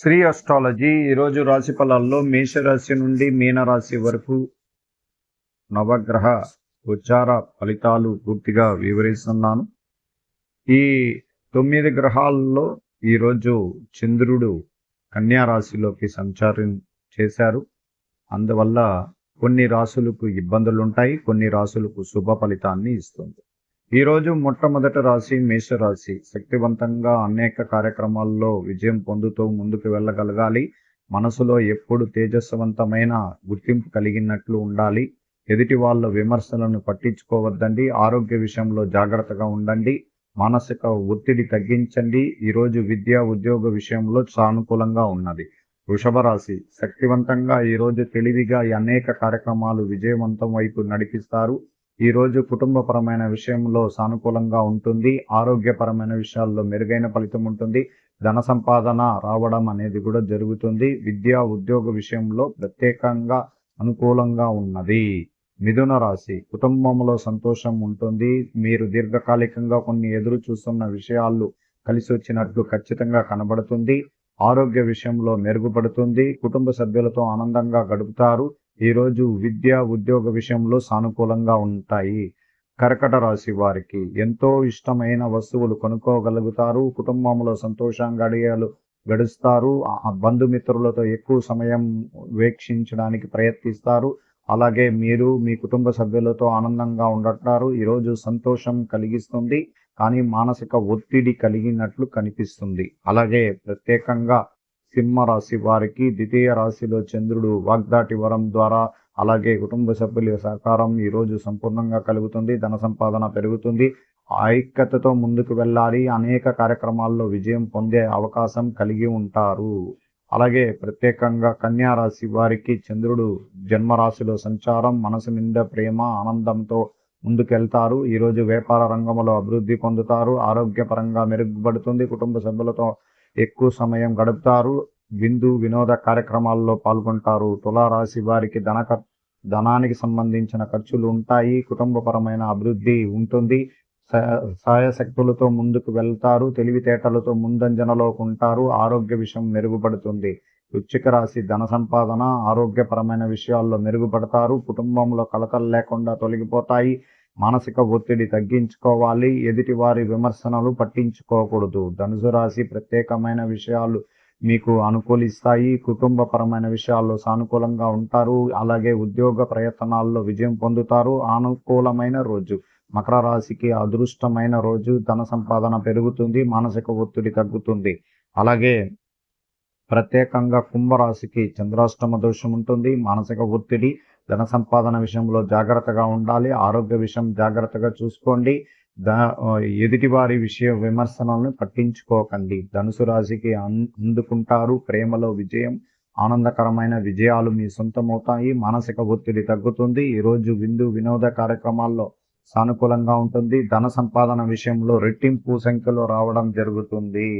Shri astrology ఈరోజు రాశి ఫలాల్లో మేషరాశి నుండి మీనరాశి వరకు నవగ్రహ ఉచ్చార ఫలితాలు పూర్తిగా వివరిస్తున్నాను. ఈ తొమ్మిది గ్రహాల్లో ఈరోజు చంద్రుడు కన్యా రాశిలోకి సంచారం చేశారు. అందువల్ల కొన్ని రాసులకు ఇబ్బందులు ఉంటాయి కొన్ని రాసులకు శుభ ఫలితాన్ని ఇస్తుంది. ఈరోజు మొట్టమొదటి రాశి మేషరాశి. శక్తివంతంగా అనేక కార్యక్రమాల్లో విజయం పొందుతూ ముందుకు వెళ్ళగలగాలి. మనసులో ఎప్పుడు తేజస్వంతమైన గుర్తింపు కలిగినట్లు ఉండాలి. ఎదుటి వాళ్ళ విమర్శలను పట్టించుకోవద్దండి. ఆరోగ్య విషయంలో జాగ్రత్తగా ఉండండి. మానసిక ఒత్తిడి తగ్గించండి. ఈరోజు విద్యా ఉద్యోగ విషయంలో సానుకూలంగా ఉన్నది. వృషభ రాశి. శక్తివంతంగా ఈరోజు తెలివిగా అనేక కార్యక్రమాలు విజయవంతం వైపు నడిపిస్తారు. ఈ రోజు కుటుంబపరమైన విషయంలో సానుకూలంగా ఉంటుంది. ఆరోగ్యపరమైన విషయాల్లో మెరుగైన ఫలితం ఉంటుంది. ధన సంపాదన రావడం అనేది కూడా జరుగుతుంది. విద్యా ఉద్యోగ విషయంలో ప్రత్యేకంగా అనుకూలంగా ఉన్నది. మిథున రాశి కుటుంబంలో సంతోషం ఉంటుంది. మీరు దీర్ఘకాలికంగా కొన్ని ఎదురు చూస్తున్న విషయాలు కలిసి వచ్చినట్లు ఖచ్చితంగా కనబడుతుంది. ఆరోగ్య విషయంలో మెరుగుపడుతుంది. కుటుంబ సభ్యులతో ఆనందంగా గడుపుతారు. ఈరోజు విద్య ఉద్యోగ విషయంలో సానుకూలంగా ఉంటాయి. కర్కట రాశి వారికి ఎంతో ఇష్టమైన వస్తువులు కొనుక్కోగలుగుతారు. కుటుంబంలో సంతోషంగా గడియాలు గడుస్తారు. బంధుమిత్రులతో ఎక్కువ సమయం వీక్షించడానికి ప్రయత్నిస్తారు. అలాగే మీరు మీ కుటుంబ సభ్యులతో ఆనందంగా ఉండటారు ఈరోజు సంతోషం కలిగిస్తుంది. కానీ మానసిక ఒత్తిడి కలిగినట్లు కనిపిస్తుంది. అలాగే ప్రత్యేకంగా సింహ రాశి వారికి ద్వితీయ రాశిలో చంద్రుడు వాగ్దాటి వరం ద్వారా అలాగే కుటుంబ సభ్యుల సహకారం ఈరోజు సంపూర్ణంగా కలుగుతుంది. ధన సంపాదన పెరుగుతుంది. ఐక్యతతో ముందుకు వెళ్ళాలి. అనేక కార్యక్రమాల్లో విజయం పొందే అవకాశం కలిగి ఉంటారు. అలాగే ప్రత్యేకంగా కన్యా రాశి వారికి చంద్రుడు జన్మరాశిలో సంచారం మనసు నిండా ప్రేమ ఆనందంతో ముందుకెళ్తారు. ఈరోజు వ్యాపార రంగంలో అభివృద్ధి పొందుతారు. ఆరోగ్యపరంగా మెరుగుపడుతుంది. కుటుంబ సభ్యులతో ఎక్కువ సమయం గడుపుతారు. విందు వినోద కార్యక్రమాల్లో పాల్గొంటారు. తులారాశి వారికి ధన ధనానికి సంబంధించిన ఖర్చులు ఉంటాయి. కుటుంబపరమైన అభివృద్ధి ఉంటుంది. సాయశక్తులతో ముందుకు వెళ్తారు. తెలివితేటలతో ముందంజనలోకి ఉంటారు. ఆరోగ్య విషయం మెరుగుపడుతుంది. వృచ్చిక రాశి ధన సంపాదన ఆరోగ్యపరమైన విషయాల్లో మెరుగుపడతారు. కుటుంబంలో కలతలు లేకుండా తొలగిపోతాయి. మానసిక ఒత్తిడి తగ్గించుకోవాలి ఎదుటి వారి విమర్శనలు పట్టించుకోకూడదు. ధనుసు రాశి ప్రత్యేకమైన విషయాలు మీకు అనుకూలిస్తాయి కుటుంబపరమైన విషయాల్లో సానుకూలంగా ఉంటారు అలాగే ఉద్యోగ ప్రయత్నాల్లో విజయం పొందుతారు. అనుకూలమైన రోజు. మకర రాశికి అదృష్టమైన రోజు. ధన సంపాదన పెరుగుతుంది మానసిక ఒత్తిడి తగ్గుతుంది. అలాగే ప్రత్యేకంగా కుంభరాశికి చంద్రాష్టమ దోషం ఉంటుంది మానసిక ఒత్తిడి ధన సంపాదన విషయంలో జాగ్రత్తగా ఉండాలి ఆరోగ్య విషయం జాగ్రత్తగా చూసుకోండి ద ఎదుటివారి విషయ విమర్శనలను పట్టించుకోకండి. ధనుసు రాశికి అందుకుంటారు ప్రేమలో విజయం ఆనందకరమైన విజయాలు మీ సొంతమవుతాయి మానసిక ఒత్తిడి తగ్గుతుంది ఈరోజు విందు వినోద కార్యక్రమాల్లో సానుకూలంగా ఉంటుంది ధన సంపాదన విషయంలో రెట్టింపు సంఖ్యలో రావడం జరుగుతుంది.